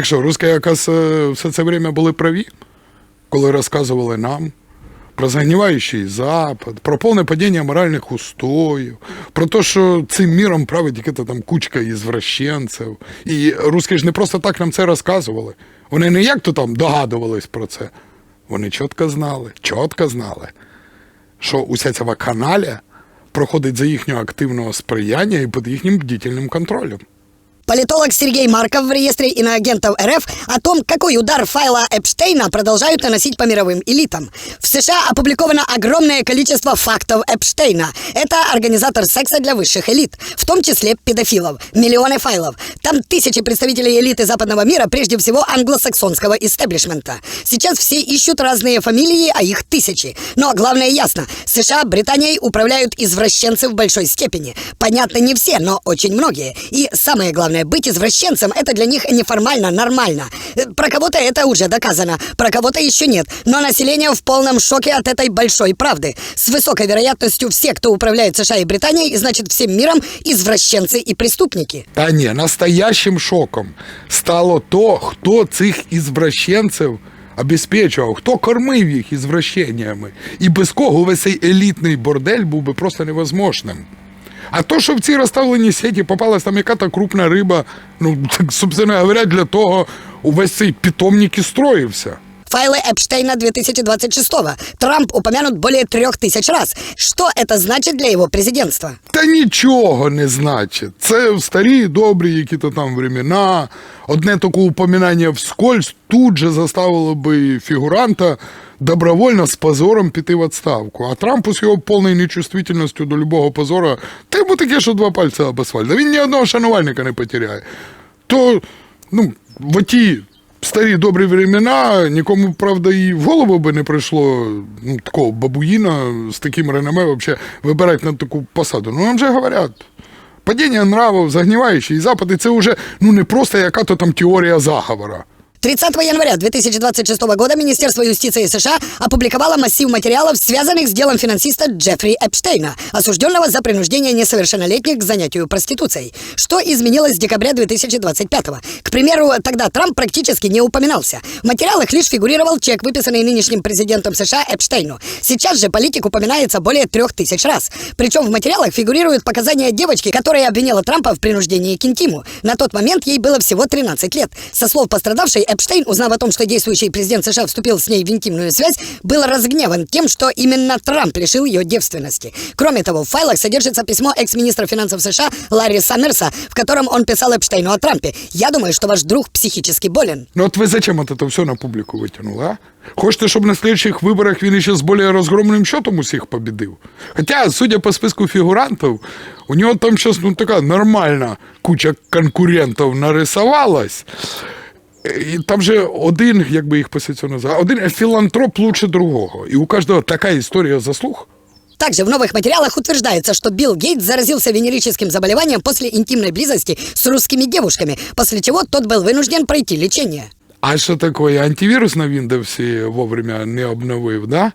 Так що, русські якраз е, все це время були праві, коли розказували нам про загніваючий Запад, про повне падіння моральних устоїв, про те, що цим міром править якась там кучка ізвращенців. І русські ж не просто так нам це розказували. Вони не як то там догадувались про це. Вони чітко знали, чітко знали, що уся ця вакханалія проходить за їхнього активного сприяння і під їхнім бдительним контролем. Политолог Сергей Марков в реестре иноагентов РФ о том, какой удар файла Эпштейна продолжают наносить по мировым элитам. В США опубликовано огромное количество фактов Эпштейна. Это организатор секса для высших элит, в том числе педофилов. Миллионы файлов. Там тысячи представителей элиты западного мира, прежде всего англосаксонского истеблишмента. Сейчас все ищут разные фамилии, а их тысячи. Но главное ясно. США Британией управляют извращенцы в большой степени. Понятно, не все, но очень многие. И самое главное, быть извращенцем – это для них неформально, нормально. Э, Про кого-то это уже доказано, про кого-то еще нет. Но население в полном шоке от этой большой правды. С высокой вероятностью все, кто управляет США и Британией, значит всем миром извращенцы и преступники. Та ні, настоящим шоком стало то, хто цих ізвращенців обезпечував, хто кормив їх ізвращеннями. І без кого весь цей елітний бордель був би просто невозможним. А то, що в ці розставлені сеті попалась там яка-то крупна риба, ну, так, собственно говоря, для того увесь цей питомник і строївся. Файлы Эпштейна 2026-го. Трамп упомянут более трех тысяч раз. Что это значит для его президентства? Та нічого не значить. Це старі добрі які-то там времена. Одне таке упоминання вскользь тут же заставило би фігуранта добровольно з позором піти в відставку. А Трампу з його повною нечувствительністю до любого позора, та йому таке, що два пальця об асфальт. Да він ні одного шанувальника не потеряє. То, ну, в оті старі добрі времена нікому, правда, і в голову би не прийшло ну, такого бабуїна з таким реноме вообще вибирати на таку посаду. Ну, нам же говорять. Падіння нравов, загніваючі і запади це вже ну, не просто яка-то там теорія заговора. 30 января 2026 года Министерство юстиции США опубликовало массив материалов, связанных с делом финансиста Джеффри Эпштейна, осужденного за принуждение несовершеннолетних к занятию проституцией. Что изменилось с декабря 2025 -го? К примеру, тогда Трамп практически не упоминался. В материалах лишь фигурировал чек, выписанный нынешним президентом США Эпштейну. Сейчас же политик упоминается более трех тысяч раз. Причем в материалах фигурируют показания девочки, которая обвинила Трампа в принуждении к интиму. На тот момент ей было всего 13 лет. Со слов пострадавшей, Эпштейн, узнав о том, что действующий президент США вступил с ней в интимную связь, был разгневан тем, что именно Трамп лишил ее девственности. Кроме того, в файлах содержится письмо экс-министра финансов США Ларри Саммерса, в котором он писал Эпштейну о Трампе. Я думаю, что ваш друг психически болен. Ну от ви зачем от це все на публіку витягнули, а? Хочете, щоб на слідчих виборах він ще з більш розгромним счетом усіх побідив? Хоча, судя по списку фігурантів, у нього там зараз ну, така нормальна куча конкурентів нарисувалась. І там же один, як би їх позиціонувати, один філантроп лучше другого. І у кожного така історія заслуг. Также в новых материалах утверждается, что Билл Гейтс заразился венерическим заболеванием после интимной близости с русскими девушками, после чего тот был вынужден пройти лечение. А що таке? Антивірус на Windows вовремя не обновив, да?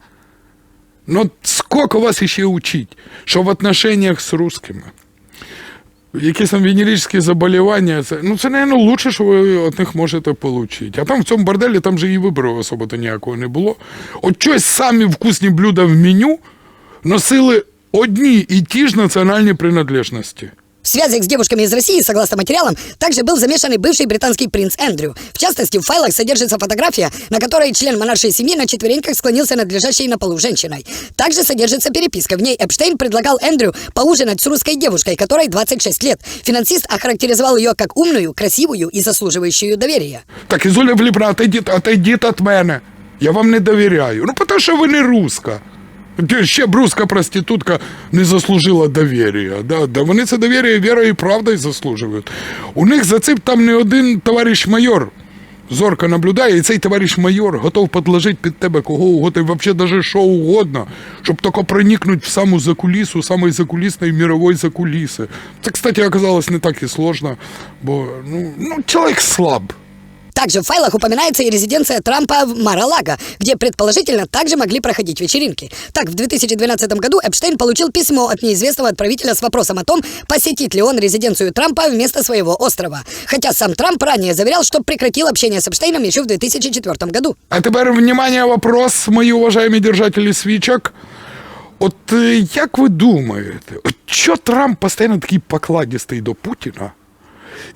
Ну, сколько вас ще учить, що в отношениях з русскими, Якісь там венерические заболівання, це, ну це, напевно, лучше, що ви від них можете отримати. А там в цьому борделі там же і вибору особо-то ніякого не було. От щось самі вкусні блюда в меню носили одні і ті ж національні принадлежності. В связях с девушками из России, согласно материалам, также был замешан и бывший британский принц Эндрю. В частности, в файлах содержится фотография, на которой член монаршей семьи на четвереньках склонился над лежащей на полу женщиной. Также содержится переписка. В ней Эпштейн предлагал Эндрю поужинать с русской девушкой, которой 26 лет. Финансист охарактеризовал ее как умную, красивую и заслуживающую доверия. Так, Ізоля Вліпна, отойдіть, отойдіть від мене. Я вам не довіряю. Ну, тому що ви не руска. Ще б руска проститутка не заслужила довір'я. Да? Да вони це довір'я вірою і правдою заслужують. У них за цим там не один товариш майор. Зорко наблюдає, і цей товариш майор готов підложити під тебе кого угодно, і взагалі навіть що угодно, щоб тільки проникнути в саму закулісу, самої закулісної мирової закуліси. Це, кстати, оказалось не так і сложно, бо ну, ну, чоловік слаб. Также в файлах упоминается и резиденция Трампа в Мара-Лаго, где предположительно также могли проходить вечеринки. Так, в 2012 году Эпштейн получил письмо от неизвестного отправителя с вопросом о том, посетит ли он резиденцию Трампа вместо своего острова. Хотя сам Трамп ранее заверял, что прекратил общение с Эпштейном еще в 2004 году. А тепер, внимание, вопрос, мої уважаемі держателі свічок. От е, як ви думаєте, от що Трамп постійно такий покладістий до Путіна?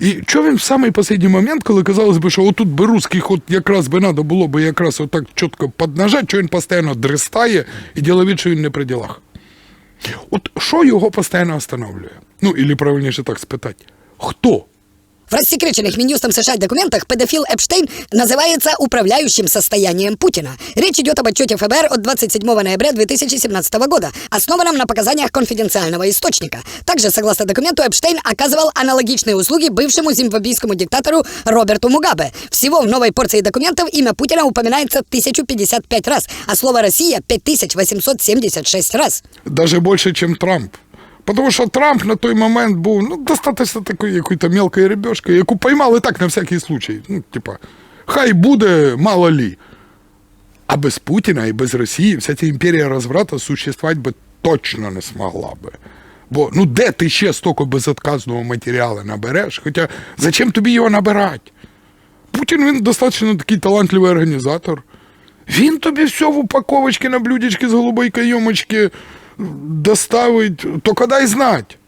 І що він в самий останній момент, коли казалось би, що отут би русських от якраз би треба було би якраз отак чітко поднажати, що він постійно дрестає і діловід, що він не при ділах? От що його постійно встановлює? Ну, или правильніше так спитати, хто? В рассекреченных Минюстом США документах педофил Эпштейн называется управляющим состоянием Путина. Речь идет об отчете ФБР от 27 ноября 2017 года, основанном на показаниях конфиденциального источника. Также, согласно документу, Эпштейн оказывал аналогичные услуги бывшему зимбабвийскому диктатору Роберту Мугабе. Всего в новой порции документов имя Путина упоминается 1055 раз, а слово «Россия» 5876 раз. Даже більше, ніж Трамп. Тому що Трамп на той момент був ну, достатньо такою якою-то мелкою рибешкою, яку поймали так на всякий случай. Ну, типа, хай буде, мало лі. А без Путіна і без Росії вся ця імперія розврата существувати би точно не змогла би. Бо ну де ти ще стільки безотказного матеріалу набереш? Хоча зачем тобі його набирати? Путін він достатньо такий талантливий організатор. Він тобі все в упаковочці на блюдечки з голубой кайомочки доставить, только дай знать.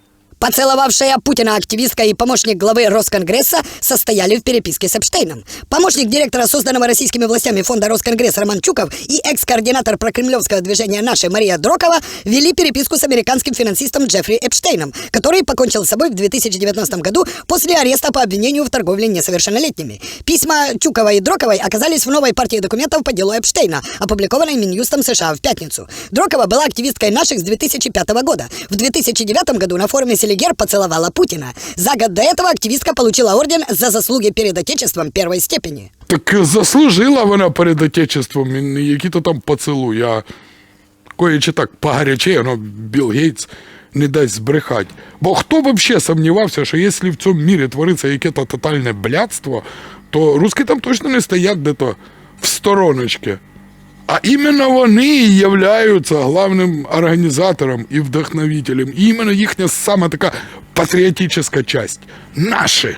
Поцеловавшая Путина активистка и помощник главы Росконгресса состояли в переписке с Эпштейном. Помощник директора созданного российскими властями фонда Росконгресс Роман Чуков и экс-координатор прокремлевского движения «Наши» Мария Дрокова вели переписку с американским финансистом Джеффри Эпштейном, который покончил с собой в 2019 году после ареста по обвинению в торговле несовершеннолетними. Письма Чукова и Дроковой оказались в новой партии документов по делу Эпштейна, опубликованной Минюстом США в пятницу. Дрокова была активисткой наших с 2005 года. В 2009 году на форуме Селигер поцеловала Путина. За год до этого активистка получила орден за заслуги перед Отечеством первой степени. Так заслужила вона перед отечеством, і не які-то там поцілуй, а коячи так погаряче, ну, Білл Гейтс не дасть збрехати. Бо хто б взагалі сумнівався, що якщо в цьому мірі твориться яке-то тотальне блядство, то русські там точно не стоять де-то в стороночці. А іменно вони і являються главним організатором і вдохновителем. І іменно їхня саме така патріотична часть. Наші.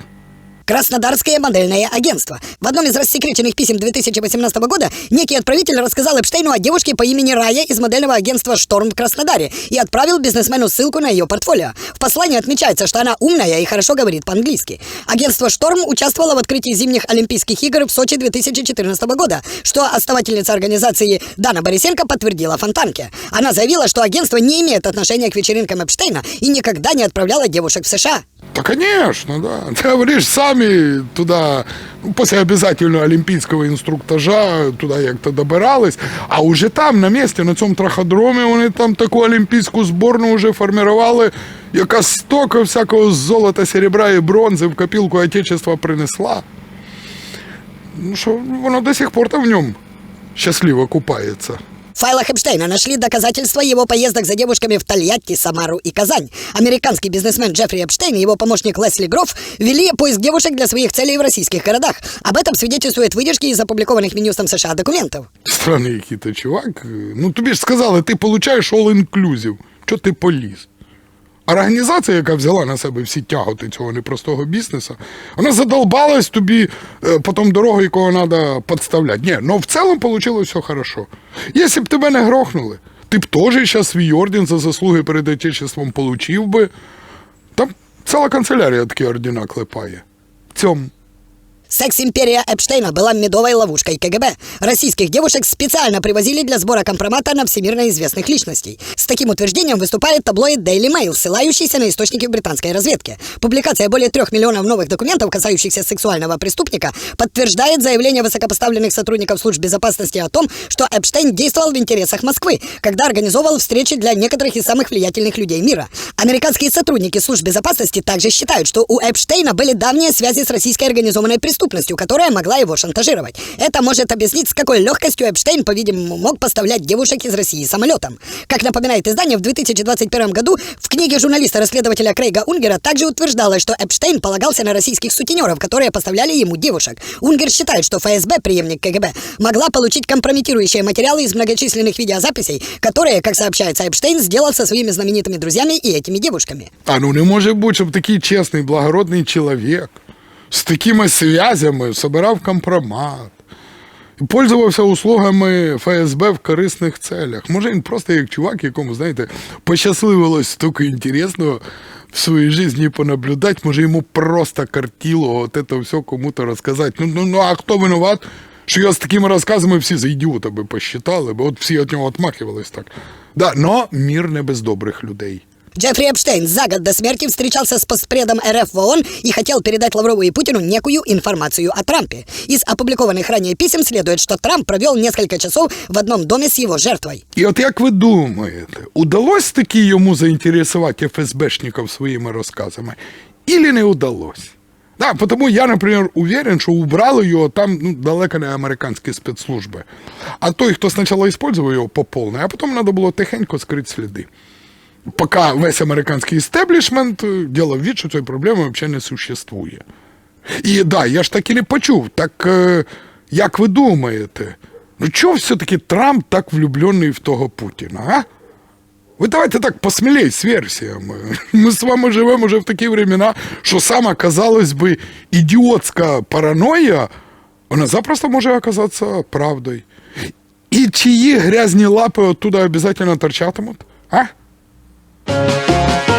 Краснодарское модельное агентство. В одном из рассекреченных писем 2018 года некий отправитель рассказал Эпштейну о девушке по имени Рая из модельного агентства «Шторм» в Краснодаре и отправил бизнесмену ссылку на ее портфолио. В послании отмечается, что она умная и хорошо говорит по-английски. Агентство «Шторм» участвовало в открытии зимних Олимпийских игр в Сочи 2014 года, что основательница организации Дана Борисенко подтвердила Фонтанке. Она заявила, что агентство не имеет отношения к вечеринкам Эпштейна и никогда не отправляло девушек в США. Да, конечно, да. Ты говоришь, сами туда, ну, после обязательного олимпийского инструктажа, туда як-то добирались, а уже там, на місці, на цьому траходромі, вони там таку олімпійську зборну вже формували, яка стока всякого золота, серебра і бронзи в копілку Отечества принесла. Ну що, воно до сих пор там в ньому щасливо купається. В файлах Эпштейна нашли доказательства его поездок за девушками в Тольятти, Самару и Казань. Американский бизнесмен Джеффри Эпштейн и его помощник Лесли Гроф вели поиск девушек для своих целей в российских городах. Об этом свидетельствуют выдержки из опубликованных Минюстом США документов. Странний який ти чувак. Ну тобі ж сказали, ти получаєш all-inclusive. Чого ти поліз? Організація, яка взяла на себе всі тяготи цього непростого бізнесу, вона задолбалась тобі е, потім дорогу, якого треба підставляти. Ні, ну в цілому вийшло все хорошо. Якщо б тебе не грохнули, ти б теж зараз свій орден за заслуги перед Отечеством получив би. Там ціла канцелярія такі ордена клепає. В цьому. Секс-империя Эпштейна была медовой ловушкой КГБ. Российских девушек специально привозили для сбора компромата на всемирно известных личностей. С таким утверждением выступает таблоид Daily Mail, ссылающийся на источники британской разведки. Публикация более трех миллионов новых документов, касающихся сексуального преступника, подтверждает заявление высокопоставленных сотрудников служб безопасности о том, что Эпштейн действовал в интересах Москвы, когда организовывал встречи для некоторых из самых влиятельных людей мира. Американские сотрудники служб безопасности также считают, что у Эпштейна были давние связи с российской организованной преступностью, преступностью, которая могла его шантажировать. Это может объяснить, с какой легкостью Эпштейн, по-видимому, мог поставлять девушек из России самолетом. Как напоминает издание, в 2021 году в книге журналиста-расследователя Крейга Унгера также утверждалось, что Эпштейн полагался на российских сутенеров, которые поставляли ему девушек. Унгер считает, что ФСБ, преемник КГБ, могла получить компрометирующие материалы из многочисленных видеозаписей, которые, как сообщается, Эпштейн сделал со своими знаменитыми друзьями и этими девушками. А ну не може бути, щоб такий чесний, благородний чоловік з такими связями собирав компромат. І пользувався услугами ФСБ в корисних целях. Може, він просто як чувак, якому, знаєте, пощасливилось стільки інтересного в своїй житті понаблюдати, може йому просто картіло от це все кому-то розказати. Ну, ну, ну а хто винуват? Що його з такими розказами всі за ідіота би посчитали, бо от всі від нього отмахивались так. Да, но мір не без добрих людей. Джеффри Эпштейн за год до смерти встречался с постпредом РФ в ООН и хотел передать Лаврову и Путину некую информацию о Трампе. Из опубликованных ранее писем следует, что Трамп провел несколько часов в одном доме с его жертвой. І от як ви думаєте, удалось таки йому заінтересувати ФСБшників своїми розказами? Ілі не удалось? Да, потому я, наприклад, уверен, що убрали його там ну, далеко не американські спецслужби. А той, хто спочатку использовал його по повній, а потім треба було тихенько скрити сліди. Поки весь американський істеблішмент е, ділав від, що цієї проблеми взагалі не существує. І да, я ж так і не почув. Так е, як ви думаєте, ну чого все-таки Трамп так влюблений в того Путіна, а? Ви давайте так посмілей з версіями. Ми з вами живемо вже в такі времена, що сама, казалось би, ідіотська параноя, вона запросто може оказатися правдою. І чиї грязні лапи оттуда обязательно торчатимуть? А? Música